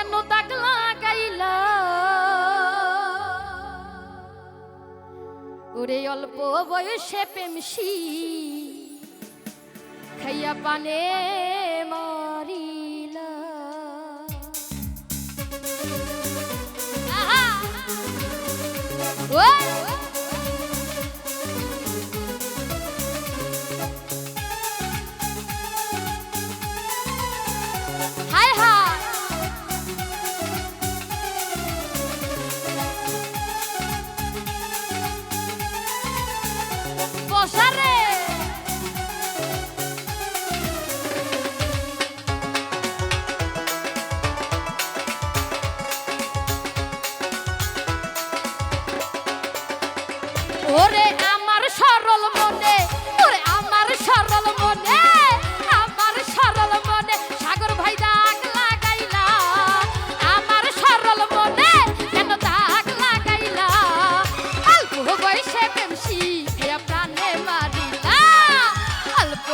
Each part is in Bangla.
কেন দাগ লাগাইলা ওরে অল্প বয়সে পেমসি খাইয়া পানে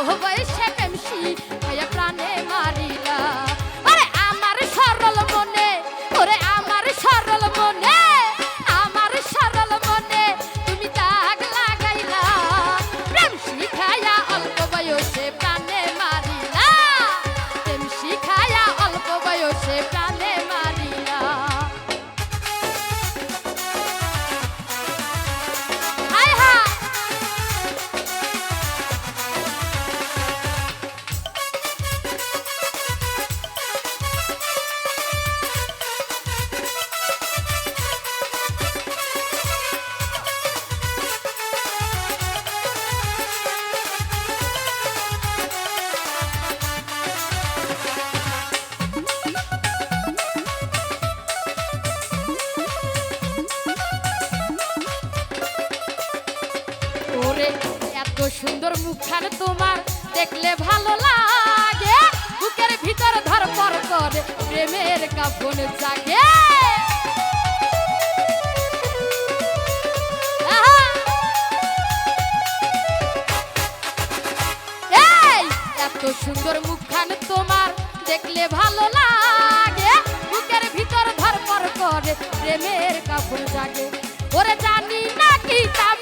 哎 সুন্দর মুখখান তোমার, দেখলে ভালো লাগে। বুকের ভিতর ধর ধরপর করে প্রেমের কাপন জাগে! এত সুন্দর মুখখান তোমার, দেখলে ভালো লাগে। বুকের ভিতর ধরপর করে প্রেমের কাপড় জাগে। ওরে জানি না কি তাবিজ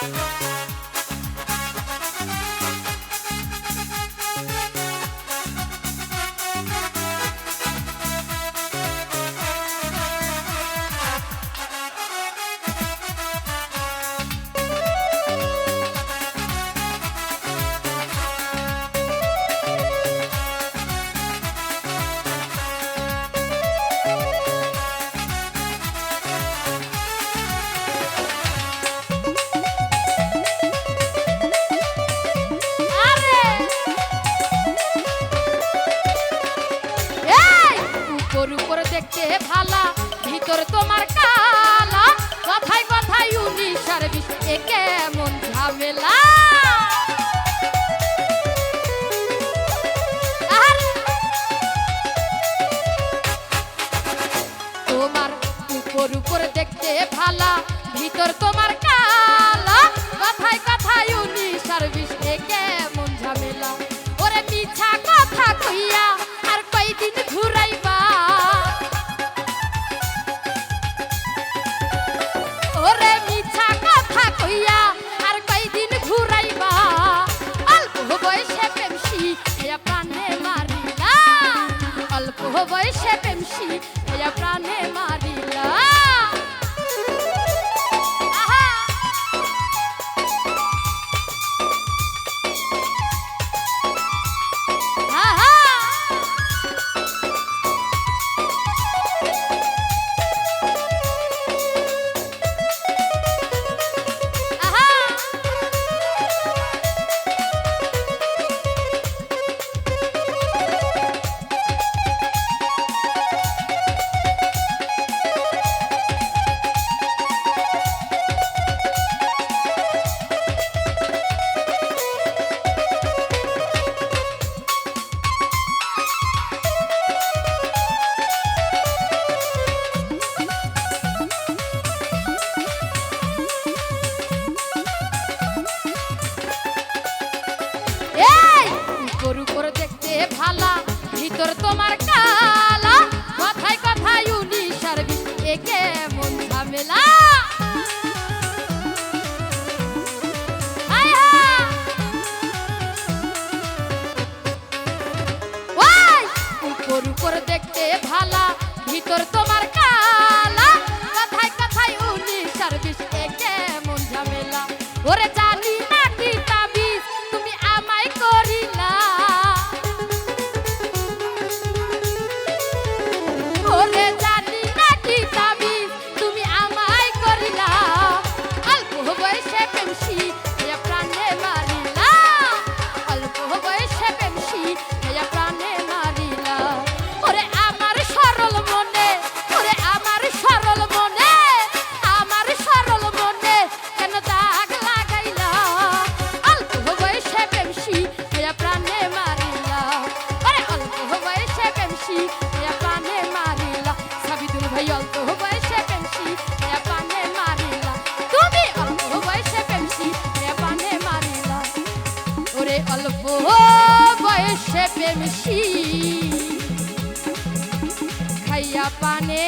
আরে উপর দেখতে ভালা, ভিতর তোমার কালা। কথায় কথায় উনি সার্ভিস এ কেমন ঝামেলা। ওরে মিছা কথা কইয়া আর কয়দিন ঘুরাইবা। ওরে মিছা কথা কইয়া আর কয়দিন ঘুরাইবা। অল্প বয়সে প্রেমসি হেয়া প্রাণে মারিলা অল্প বয়সে প্রেমসি হেয়া প্রাণে ভিতর তোমার কালা। কথায় কথায় উনি ঝামেলা। উপর উপর দেখতে ভালা ভিতর তোমার সেই অল্প বয়সে প্রেমসি খাইয়া পানে